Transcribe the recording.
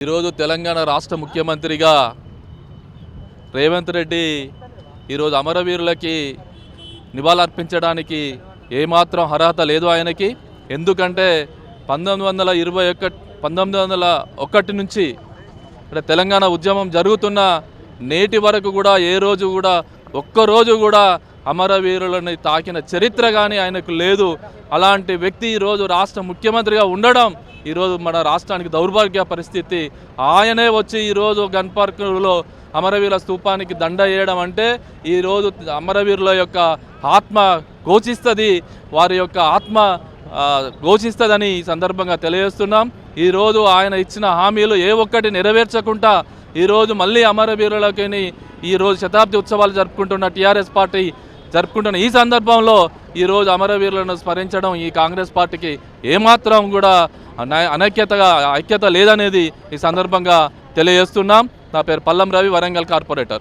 ఈరోజు తెలంగాణ రాష్ట్ర ముఖ్యమంత్రిగా రేవంత్ రెడ్డి ఈరోజు అమరవీరులకి నివాళులర్పించడానికి ఏమాత్రం అర్హత లేదు ఆయనకి. ఎందుకంటే పంతొమ్మిది వందల ఇరవై ఒకటి పంతొమ్మిది వందల ఒకటి నుంచి అంటే తెలంగాణ ఉద్యమం జరుగుతున్న నేటి వరకు కూడా ఏ రోజు కూడా ఒక్కరోజు కూడా అమరవీరులని తాకిన చరిత్ర కానీ ఆయనకు లేదు. అలాంటి వ్యక్తి ఈరోజు రాష్ట్ర ముఖ్యమంత్రిగా ఉండడం ఈరోజు మన రాష్ట్రానికి దౌర్భాగ్య పరిస్థితి. ఆయనే వచ్చి ఈరోజు గన్ పార్కులో అమరవీరుల స్థూపానికి దండ వేయడం అంటే ఈరోజు అమరవీరుల యొక్క ఆత్మ ఘోషిస్తుంది. వారి యొక్క ఆత్మ ఘోషిస్తుందని ఈ సందర్భంగా తెలియజేస్తున్నాం. ఈరోజు ఆయన ఇచ్చిన హామీలు ఏ ఒక్కటి నెరవేర్చకుండా ఈరోజు మళ్ళీ అమరవీరులకి ఈరోజు శతాబ్ది ఉత్సవాలు జరుపుకుంటున్న టీఆర్ఎస్ పార్టీ జరుపుకుంటున్న ఈ సందర్భంలో ఈరోజు అమరవీరులను స్మరించడం ఈ కాంగ్రెస్ పార్టీకి ఏమాత్రం కూడా అనైక్యతగా ఐక్యత లేదనేది ఈ సందర్భంగా తెలియజేస్తున్నాం. నా పేరు పల్లం రవి వరంగల్ కార్పొరేటర్.